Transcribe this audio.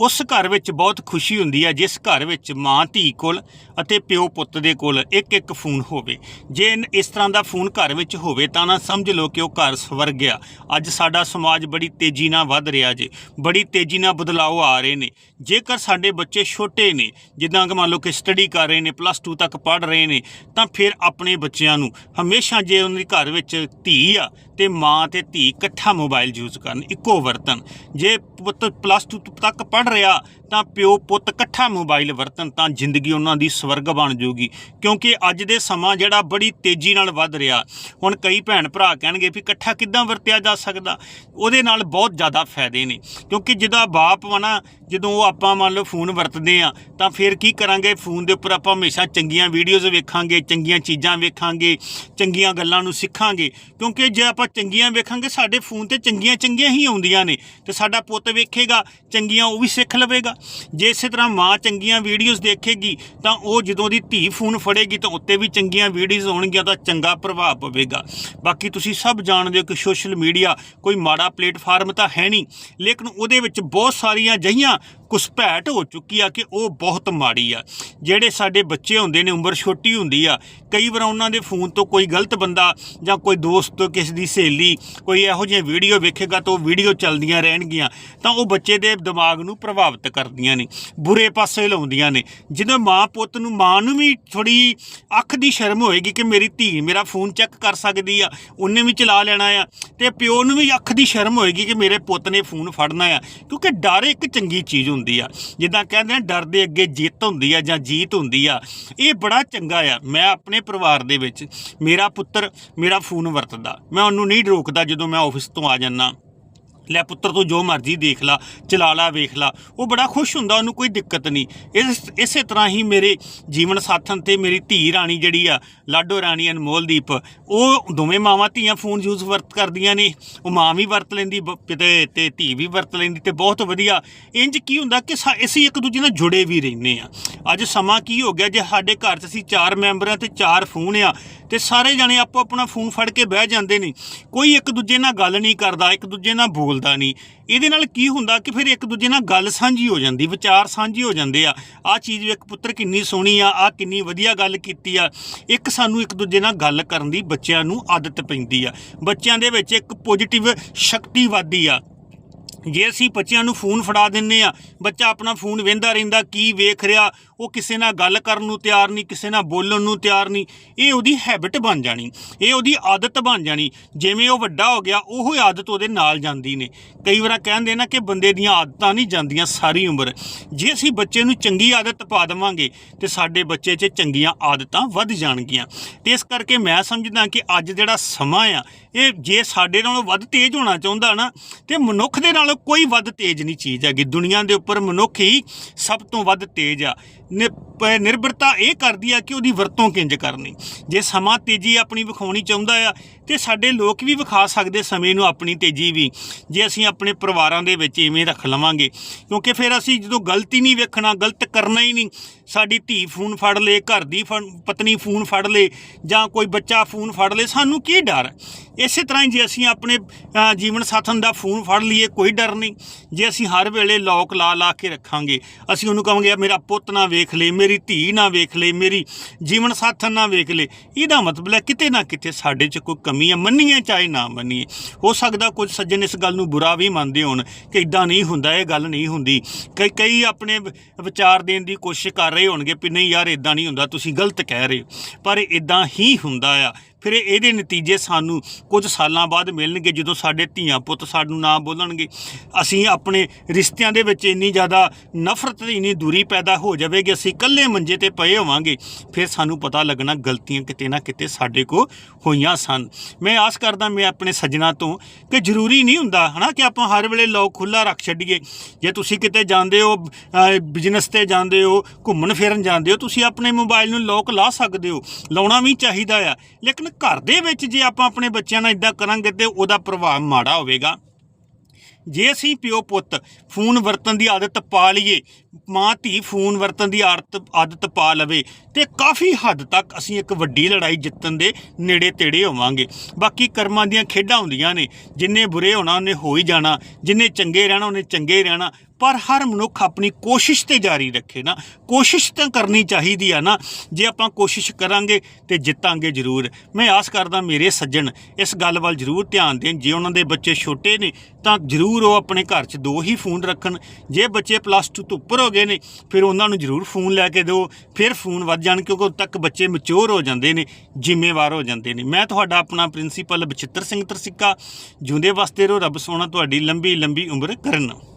ਉਸ ਘਰ ਵਿੱਚ ਬਹੁਤ ਖੁਸ਼ੀ ਹੁੰਦੀ ਹੈ ਜਿਸ ਘਰ ਵਿੱਚ ਮਾਂ, ਧੀ ਕੋਲ ਅਤੇ ਪਿਓ ਪੁੱਤ ਦੇ ਕੋਲ ਇੱਕ ਇੱਕ ਫੋਨ ਹੋਵੇ। ਜੇ ਨ- ਇਸ ਤਰ੍ਹਾਂ ਦਾ ਫੋਨ ਘਰ ਵਿੱਚ ਹੋਵੇ, ਤਾਂ ਨਾ ਸਮਝ ਲਓ ਕਿ ਉਹ ਘਰ ਸਵਰਗ ਆ। ਅੱਜ ਸਾਡਾ ਸਮਾਜ ਬੜੀ ਤੇਜ਼ੀ ਨਾਲ ਵੱਧ ਰਿਹਾ ਜੇ। ਬੜੀ ਤੇਜ਼ੀ ਨਾਲ ਬਦਲਾਅ ਆ ਰਹੇ ਨੇ। ਜੇਕਰ ਸਾਡੇ ਬੱਚੇ ਛੋਟੇ ਨੇ, ਜਿੱਦਾਂ ਕਿ ਮੰਨ ਲਓ ਕਿ ਸਟੱਡੀ ਕਰ ਰਹੇ ਨੇ ਪਲੱਸ 2 ਤੱਕ ਪੜ੍ਹ ਰਹੇ ਨੇ, ਤਾਂ ਫਿਰ ਆਪਣੇ ਬੱਚਿਆਂ ਨੂੰ ਹਮੇਸ਼ਾ ਜੇ ਉਹਨਾਂ ਦੇ ਘਰ ਵਿੱਚ ਧੀ ਆ, ਤੇ ਮਾਂ ਤੇ ਧੀ ਇਕੱਠਾ ਮੋਬਾਈਲ ਯੂਜ਼ ਕਰਨ, ਇੱਕੋ ਵਰਤਨ ਜੇ ਪੁੱਤ ਪਲੱਸ 2 ਤੱਕ ਪੜ੍ਹ ਰਿਹਾ, ਤਾਂ ਪਿਓ ਪੁੱਤ ਇਕੱਠਾ ਮੋਬਾਈਲ ਵਰਤਣ ਤਾਂ ਜ਼ਿੰਦਗੀ ਉਹਨਾਂ ਦੀ ਸਵਰਗ ਬਣ ਜਾਊਗੀ। ਕਿਉਂਕਿ ਅੱਜ ਦੇ ਸਮਾਂ ਜਿਹੜਾ ਬੜੀ ਤੇਜ਼ੀ ਨਾਲ ਵੱਧ ਰਿਹਾ। ਹੁਣ ਕਈ ਭੈਣ ਭਰਾ ਕਹਿਣਗੇ ਵੀ ਇਕੱਠਾ ਕਿੱਦਾਂ ਵਰਤਿਆ ਜਾ ਸਕਦਾ? ਉਹਦੇ ਨਾਲ ਬਹੁਤ ਜ਼ਿਆਦਾ ਫਾਇਦੇ ਨੇ। ਕਿਉਂਕਿ ਜਿਹਦਾ ਬਾਪ ਵਾ ਨਾ, ਜਦੋਂ ਉਹ ਆਪਾਂ ਮੰਨ ਲਓ ਫੋਨ ਵਰਤਦੇ ਆ ਤਾਂ ਫਿਰ ਕੀ ਕਰਾਂਗੇ? ਫੋਨ ਦੇ ਉੱਪਰ ਆਪਾਂ ਹਮੇਸ਼ਾ ਚੰਗੀਆਂ ਵੀਡੀਓਜ਼ ਵੇਖਾਂਗੇ, ਚੰਗੀਆਂ ਚੀਜ਼ਾਂ ਵੇਖਾਂਗੇ, ਚੰਗੀਆਂ ਗੱਲਾਂ ਨੂੰ ਸਿੱਖਾਂਗੇ। ਕਿਉਂਕਿ ਜੇ ਆਪਾਂ ਚੰਗੀਆਂ ਵੇਖਾਂਗੇ, ਸਾਡੇ ਫੋਨ ਤੇ ਚੰਗੀਆਂ ਚੰਗੀਆਂ ਹੀ ਆਉਂਦੀਆਂ ਨੇ। ਤੇ ਸਾਡਾ ਪੁੱਤ ਵੇਖੇਗਾ, ਚੰਗੀਆਂ ਉਹ ਵੀ ਸਿੱਖ ਲਵੇਗਾ। ਜੇ ਇਸੇ ਤਰ੍ਹਾਂ ਮਾਂ ਚੰਗੀਆਂ ਵੀਡੀਓਜ਼ ਦੇਖੇਗੀ, ਤਾਂ ਉਹ ਜਦੋਂ ਦੀ ਧੀ ਫੋਨ ਫੜੇਗੀ, ਤਾਂ ਉੱਤੇ ਵੀ ਚੰਗੀਆਂ ਵੀਡੀਓਜ਼ ਆਉਣਗੀਆਂ, ਤਾਂ ਚੰਗਾ ਪ੍ਰਭਾਵ ਪਵੇਗਾ। ਬਾਕੀ ਤੁਸੀਂ ਸਭ ਜਾਣਦੇ ਹੋ ਕਿ ਸੋਸ਼ਲ ਮੀਡੀਆ ਕੋਈ ਮਾੜਾ ਪਲੇਟਫਾਰਮ ਤਾਂ ਹੈ ਨਹੀਂ, ਲੇਕਿਨ ਉਹਦੇ ਵਿੱਚ ਬਹੁਤ ਸਾਰੀਆਂ ਜਹੀਆਂ ਘੁਸਪੈਠ ਹੋ ਚੁੱਕੀ ਆ ਕਿ ਉਹ ਬਹੁਤ ਮਾੜੀ ਆ। ਜਿਹੜੇ ਸਾਡੇ ਬੱਚੇ ਹੁੰਦੇ ਨੇ, ਉਮਰ ਛੋਟੀ ਹੁੰਦੀ ਆ, ਕਈ ਵਾਰ ਉਹਨਾਂ ਦੇ ਫੋਨ ਤੋਂ ਕੋਈ ਗਲਤ ਬੰਦਾ ਜਾਂ ਕੋਈ ਦੋਸਤ, ਕਿਸੇ ਦੀ ਸਹੇਲੀ ਕੋਈ ਇਹੋ ਜਿਹੀ ਵੀਡੀਓ ਵੇਖੇਗਾ ਤਾਂ ਉਹ ਵੀਡੀਓ ਚੱਲਦੀਆਂ ਰਹਿਣਗੀਆਂ, ਤਾਂ ਉਹ ਬੱਚੇ ਦੇ ਦਿਮਾਗ ਨੂੰ ਪ੍ਰਭਾਵਿਤ ਕਰਦੀਆਂ ਨੇ, ਬੁਰੇ ਪਾਸੇ ਲਾਉਂਦੀਆਂ ਨੇ। ਜਦੋਂ ਮਾਂ ਪੁੱਤ ਨੂੰ, ਮਾਂ ਨੂੰ ਵੀ ਥੋੜੀ ਅੱਖ ਦੀ ਸ਼ਰਮ ਹੋਏਗੀ ਕਿ ਮੇਰੀ ਧੀ ਮੇਰਾ ਫੋਨ ਚੈੱਕ ਕਰ ਸਕਦੀ ਆ, ਉਹਨੇ ਵੀ ਚਲਾ ਲੈਣਾ ਆ, ਤੇ ਪਿਓ ਨੂੰ ਵੀ ਅੱਖ ਦੀ ਸ਼ਰਮ ਹੋਏਗੀ ਕਿ ਮੇਰੇ ਪੁੱਤ ਨੇ ਫੋਨ ਫੜਨਾ ਆ, ਕਿਉਂਕਿ ਡਰ ਇੱਕ ਚੰਗੀ ਚੀਜ਼ ਹੁੰਦੀ ਆ। ਜਿੱਦਾਂ ਕਹਿੰਦੇ ਆ, ਡਰ ਦੇ ਅੱਗੇ ਜਿੱਤ ਹੁੰਦੀ ਆ ਜਾਂ ਜੀਤ ਹੁੰਦੀ ਆ। ਇਹ ਬੜਾ ਚੰਗਾ ਆ। ਮੈਂ ਆਪਣੇ ਪਰਿਵਾਰ ਦੇ ਵਿੱਚ ਮੇਰਾ ਪੁੱਤਰ ਮੇਰਾ ਫੋਨ ਵਰਤਦਾ। ਮੈਂ ਉਹਨੂੰ ਨਹੀਂ ਰੋਕਦਾ ਜਦੋਂ ਮੈਂ ਆਫਿਸ ਤੋਂ ਆ ਜਾਂਦਾ। ਲੈ ਪੁੱਤਰ, ਤੂੰ ਜੋ ਮਰਜ਼ੀ ਦੇਖ ਲਾ, ਚਲਾ ਲਾ, ਵੇਖ ਲਾ। ਉਹ ਬੜਾ ਖੁਸ਼ ਹੁੰਦਾ, ਉਹਨੂੰ ਕੋਈ ਦਿੱਕਤ ਨਹੀਂ। ਇਸ, ਇਸੇ ਤਰ੍ਹਾਂ ਹੀ ਮੇਰੇ ਜੀਵਨ ਸਾਥਣ ਤੇ ਮੇਰੀ ਧੀ ਰਾਣੀ ਜਿਹੜੀ ਆ, ਲਾਡੋ ਰਾਣੀ ਅਨਮੋਲਦੀਪ, ਉਹ ਦੋਵੇਂ ਮਾਵਾਂ ਧੀਆਂ ਫੋਨ ਯੂਜ਼ ਵਰਤ ਕਰਦੀਆਂ ਨੇ। ਉਹ ਮਾਂ ਵੀ ਵਰਤ ਲੈਂਦੀ, ਬ- ਤੇ ਤੇ ਧੀ ਵੀ ਵਰਤ ਲੈਂਦੀ ਤੇ ਬਹੁਤ ਵਧੀਆ। ਇੰਜ ਕੀ ਹੁੰਦਾ ਕਿ ਸਾ- ਅਸੀਂ ਇੱਕ ਦੂਜੇ ਨਾਲ ਜੁੜੇ ਵੀ ਰਹਿੰਦੇ ਆ। ਅੱਜ ਸਮਾਂ ਕੀ ਹੋ ਗਿਆ, ਜੇ ਸਾਡੇ ਘਰ 'ਚ ਅਸੀਂ ਚਾਰ ਮੈਂਬਰ ਆ ਤੇ ਚਾਰ ਫੋਨ ਆ ਤੇ ਸਾਰੇ ਜਾਣੇ ਆਪੋ ਆਪਣਾ ਫੋਨ ਫੜ ਕੇ ਬਹਿ ਜਾਂਦੇ ਨੇ। ਕੋਈ ਇੱਕ ਦੂਜੇ ਨਾਲ ਗੱਲ ਨਹੀਂ ਕਰਦਾ, ਇੱਕ ਦੂਜੇ ਨਾਲ ਬੋਲਦਾ ਨਹੀਂ। ਇਹਦੇ ਨਾਲ ਕੀ ਹੁੰਦਾ ਕਿ ਫਿਰ ਇੱਕ ਦੂਜੇ ਨਾਲ ਗੱਲ ਸਾਂਝੀ ਹੋ ਜਾਂਦੀ, ਵਿਚਾਰ ਸਾਂਝੇ ਹੋ ਜਾਂਦੇ ਆ। ਆ ਚੀਜ਼ ਇੱਕ ਪੁੱਤਰ ਕਿੰਨੀ ਸੋਹਣੀ ਆ ਆ ਕਿੰਨੀ ਵਧੀਆ ਗੱਲ ਕੀਤੀ ਆ। ਇੱਕ ਸਾਨੂੰ ਇੱਕ ਦੂਜੇ ਨਾਲ ਗੱਲ ਕਰਨ ਦੀ ਬੱਚਿਆਂ ਨੂੰ ਆਦਤ ਪੈਂਦੀ ਆ। ਬੱਚਿਆਂ ਦੇ ਵਿੱਚ ਇੱਕ ਪੋਜੀਟਿਵ ਸ਼ਕਤੀ ਵੱਧਦੀ ਆ। ਜੇ ਅਸੀਂ ਬੱਚਿਆਂ ਨੂੰ ਫੋਨ ਫੜਾ ਦਿੰਨੇ ਆ, ਬੱਚਾ ਆਪਣਾ ਫੋਨ ਵੇਂਦਾ ਰਹਿੰਦਾ, ਕੀ ਵੇਖ ਰਿਹਾ ਉਹ ਕਿਸੇ ਨਾਲ ਗੱਲ ਕਰਨ ਨੂੰ ਤਿਆਰ ਨਹੀਂ, ਕਿਸੇ ਨਾਲ ਬੋਲਣ ਨੂੰ ਤਿਆਰ ਨਹੀਂ। ਇਹ ਉਹਦੀ ਹੈਬਿਟ ਬਣ ਜਾਣੀ। ਇਹ ਉਹਦੀ ਆਦਤ ਬਣ ਜਾਣੀ। ਜਿਵੇਂ ਉਹ ਵੱਡਾ ਹੋ ਗਿਆ, ਉਹ ਆਦਤ ਉਹਦੇ ਨਾਲ ਜਾਂਦੀ ਨੇ। ਕਈ ਵਾਰ ਕਹਿੰਦੇ ਨਾ ਕਿ ਬੰਦੇ ਦੀਆਂ ਆਦਤਾਂ ਨਹੀਂ ਜਾਂਦੀਆਂ ਸਾਰੀ ਉਮਰ। ਜੇ ਅਸੀਂ ਬੱਚੇ ਨੂੰ ਚੰਗੀ ਆਦਤ ਪਾ ਦੇਵਾਂਗੇ, ਤੇ ਸਾਡੇ ਬੱਚੇ 'ਚ ਚੰਗੀਆਂ ਆਦਤਾਂ ਵੱਧ ਜਾਣਗੀਆਂ। ਤੇ ਇਸ ਕਰਕੇ ਮੈਂ ਸਮਝਦਾ ਕਿ ਅੱਜ ਜਿਹੜਾ ਸਮਾਂ ਆ, ਇਹ ਜੇ ਸਾਡੇ ਨਾਲੋਂ ਵੱਧ ਤੇਜ਼ ਹੋਣਾ ਚਾਹੁੰਦਾ ਨਾ, ਤੇ ਮਨੁੱਖ ਦੇ ਨਾਲੋਂ ਕੋਈ ਵੱਧ ਤੇਜ਼ ਨਹੀਂ ਚੀਜ਼ ਹੈਗੀ। ਦੁਨੀਆ ਦੇ ਉੱਪਰ ਮਨੁੱਖ ਹੀ ਸਭ ਤੋਂ ਵੱਧ ਤੇਜ਼ ਆ। ਨਿਰਭਰਤਾ ਇਹ ਕਰਦੀ ਆ ਕਿ ਉਹਦੀ ਵਰਤੋਂ ਕਿੰਜ ਕਰਨੀ। ਜੇ ਸਮਾਂ ਤੇਜ਼ੀ ਆਪਣੀ ਵਿਖਾਉਣੀ ਚਾਹੁੰਦਾ ਆ ਤੇ ਸਾਡੇ ਲੋਕ ਵੀ ਵਿਖਾ ਸਕਦੇ ਸਮੇਂ ਨੂੰ ਆਪਣੀ ਤੇਜ਼ੀ ਵੀ, ਜੇ ਅਸੀਂ ਆਪਣੇ ਪਰਿਵਾਰਾਂ ਦੇ ਵਿੱਚ ਇਵੇਂ ਰੱਖ ਲਵਾਂਗੇ। ਕਿਉਂਕਿ ਫਿਰ ਅਸੀਂ ਜਦੋਂ ਗਲਤੀ ਨਹੀਂ ਵੇਖਣਾ, ਗਲਤ ਕਰਨਾ ਹੀ ਨਹੀਂ, ਸਾਡੀ ਧੀ ਫੋਨ ਫੜ ਲੇ, ਘਰ ਦੀ ਫ- ਪਤਨੀ ਫੋਨ ਫੜ ਲੇ, ਜਾਂ ਕੋਈ ਬੱਚਾ ਫੋਨ ਫੜ ਲੇ, ਸਾਨੂੰ ਕੀ ਡਰ? ਇਸੇ ਤਰ੍ਹਾਂ ਹੀ ਜੇ ਅਸੀਂ ਆਪਣੇ ਜੀਵਨ ਸਾਥਣ ਦਾ ਫੋਨ ਫੜ ਲਈਏ, ਕੋਈ ਡਰ ਨਹੀਂ। ਜੇ ਅਸੀਂ ਹਰ ਵੇਲੇ ਲੋਕ ਲਾ ਲਾ ਕੇ ਰੱਖਾਂਗੇ, ਅਸੀਂ ਉਹਨੂੰ ਕਹਾਂਗੇ ਮੇਰਾ ਪੁੱਤ ਨਾ ਵੇਖ ਲੇ, ਮੇਰੀ ਧੀ ਨਾ ਵੇਖ ਲੇ, ਮੇਰੀ ਜੀਵਨ ਸਾਥਣ ਨਾ ਵੇਖ ਲੇ। ਇਹਦਾ ਮਤਲਬ ਹੈ ਕਿਤੇ ਨਾ ਕਿਤੇ ਸਾਡੇ 'ਚ ਕੋਈ ਕਮੀ ਹੈ ਮੰਨੀਏ ਚਾਹੇ ਨਾ ਮੰਨੀਏ। ਹੋ ਸਕਦਾ ਕੁਝ ਸੱਜਣ ਇਸ ਗੱਲ ਨੂੰ ਬੁਰਾ ਵੀ ਮੰਨਦੇ ਹੋਣ ਕਿ ਇਦਾਂ ਨਹੀਂ ਹੁੰਦਾ, ਇਹ ਗੱਲ ਨਹੀਂ ਹੁੰਦੀ। ਕਈ ਕਈ ਆਪਣੇ ਵਿਚਾਰ ਦੇਣ ਦੀ ਕੋਸ਼ਿਸ਼ ਕਰ ਰਹੇ ਹੋਣਗੇ ਵੀ ਨਹੀਂ ਯਾਰ ਇਦਾਂ ਨਹੀਂ ਹੁੰਦਾ, ਤੁਸੀਂ ਗਲਤ ਕਹਿ ਰਹੇ ਹੋ। ਪਰ ਇਦਾਂ ਹੀ ਹੁੰਦਾ ਆ। ਫਿਰ ਇਹਦੇ ਨਤੀਜੇ ਸਾਨੂੰ ਕੁਝ ਸਾਲਾਂ ਬਾਅਦ ਮਿਲਣਗੇ, ਜਦੋਂ ਸਾਡੇ ਧੀਆਂ ਪੁੱਤ ਸਾਨੂੰ ਨਾ ਬੋਲਣਗੇ। ਅਸੀਂ ਆਪਣੇ ਰਿਸ਼ਤਿਆਂ ਦੇ ਵਿੱਚ ਇੰਨੀ ਜ਼ਿਆਦਾ ਨਫ਼ਰਤ ਤੇ ਇੰਨੀ ਦੂਰੀ ਪੈਦਾ ਹੋ ਜਾਵੇਗੀ, ਅਸੀਂ ਇਕੱਲੇ ਮੰਜੇ ਤੇ ਪਏ ਹੋਵਾਂਗੇ, ਫਿਰ ਸਾਨੂੰ ਪਤਾ ਲੱਗਣਾ ਗਲਤੀਆਂ ਕਿਤੇ ਨਾ ਕਿਤੇ ਸਾਡੇ ਕੋ ਹੋਈਆਂ ਸਨ। ਮੈਂ ਆਸ ਕਰਦਾ, ਮੈਂ ਆਪਣੇ ਸੱਜਣਾ ਤੋਂ ਕਿ ਜ਼ਰੂਰੀ ਨਹੀਂ ਹੁੰਦਾ, ਹਨਾ, ਕਿ ਆਪਾਂ ਹਰ ਵੇਲੇ ਲੋਕ ਖੁੱਲਾ ਰੱਖ ਛੱਡੀਏ। ਜੇ ਤੁਸੀਂ ਕਿਤੇ ਜਾਂਦੇ ਹੋ ਬਿਜ਼ਨਸ ਤੇ ਜਾਂਦੇ ਹੋ, ਘੁੰਮਣ ਫਿਰਨ ਜਾਂਦੇ ਹੋ, ਤੁਸੀਂ ਆਪਣੇ ਮੋਬਾਈਲ ਨੂੰ ਲੋਕ ਲਾ ਸਕਦੇ ਹੋ। ਲਾਉਣਾ ਵੀ ਚਾਹੀਦਾ ਆ, ਲੇਕਿਨ ਘਰ ਦੇ ਵਿੱਚ ਜੇ ਆਪਾਂ ਆਪਣੇ ਬੱਚਿਆਂ ਨਾਲ ਇਦਾਂ ਕਰਾਂਗੇ ਤੇ ਉਹਦਾ ਪ੍ਰਭਾਵ ਮਾੜਾ ਹੋਵੇਗਾ। ਜੇ ਅਸੀਂ ਪਿਓ ਪੁੱਤ ਫੋਨ ਵਰਤਣ ਦੀ ਆਦਤ ਪਾ ਲਈਏ, ਮਾਂ ਧੀ ਫੋਨ ਵਰਤਣ ਦੀ ਆਦਤ ਆਦਤ ਪਾ ਲਵੇ, ਤੇ ਕਾਫੀ ਹੱਦ ਤੱਕ ਅਸੀਂ ਇੱਕ ਵੱਡੀ ਲੜਾਈ ਜਿੱਤਣ ਦੇ ਨੇੜੇ ਤੇੜੇ ਹੋਵਾਂਗੇ। ਬਾਕੀ ਕਰਮਾਂ ਦੀਆਂ ਖੇਡਾਂ ਹੁੰਦੀਆਂ ਨੇ, ਜਿੰਨੇ ਬੁਰੇ ਹੋਣਾ ਉਹਨੇ ਹੋ ਹੀ ਜਾਣਾ, ਜਿੰਨੇ ਚੰਗੇ ਰਹਿਣਾ ਉਹਨੇ ਚੰਗੇ ਰਹਿਣਾ ਪਰ ਹਰ ਮਨੁੱਖ ਆਪਣੀ ਕੋਸ਼ਿਸ਼ ਤੇ ਜਾਰੀ ਰੱਖੇ ਨਾ। ਕੋਸ਼ਿਸ਼ ਤਾਂ ਕਰਨੀ ਚਾਹੀਦੀ ਆ ਨਾ। ਜੇ ਆਪਾਂ ਕੋਸ਼ਿਸ਼ ਕਰਾਂਗੇ ਤੇ ਜਿੱਤਾਂਗੇ ਜ਼ਰੂਰ। ਮੈਂ ਆਸ ਕਰਦਾ ਮੇਰੇ ਸੱਜਣ ਇਸ ਗੱਲ ਵੱਲ ਜ਼ਰੂਰ ਧਿਆਨ ਦੇਣ। ਜੇ ਉਹਨਾਂ ਦੇ ਬੱਚੇ ਛੋਟੇ ਨੇ ਤਾਂ ਜ਼ਰੂਰ ਉਹ ਆਪਣੇ ਘਰ 'ਚ ਦੋ ਹੀ ਫੋਨ ਰੱਖਣ। ਜੇ ਬੱਚੇ ਪਲੱਸ 2 ਤੋਂ ਉੱਪਰ ਹੋ ਗਏ ਨੇ, ਫਿਰ ਉਹਨਾਂ ਨੂੰ ਜ਼ਰੂਰ ਫੋਨ ਲੈ ਕੇ ਦਿਓ। ਫਿਰ ਫੋਨ ਵੱਧ ਜਾਣ ਕਿਉਂਕਿ ਉਦੋਂ ਤੱਕ ਬੱਚੇ ਮੈਚੁਰ ਹੋ ਜਾਂਦੇ ਨੇ, ਜ਼ਿੰਮੇਵਾਰ ਹੋ ਜਾਂਦੇ ਨੇ। ਮੈਂ ਤੁਹਾਡਾ ਆਪਣਾ ਪ੍ਰਿੰਸੀਪਲ ਬਚਿੱਤਰ ਸਿੰਘ ਤਰਸਿੱਕਾ। ਜਿਉਂਦੇ ਵਸਦੇ ਰਹੋ, ਰੱਬ ਸੋਹਣਾ, ਤੁਹਾਡੀ ਲੰਬੀ ਲੰਬੀ ਉਮਰ ਕਰਨ।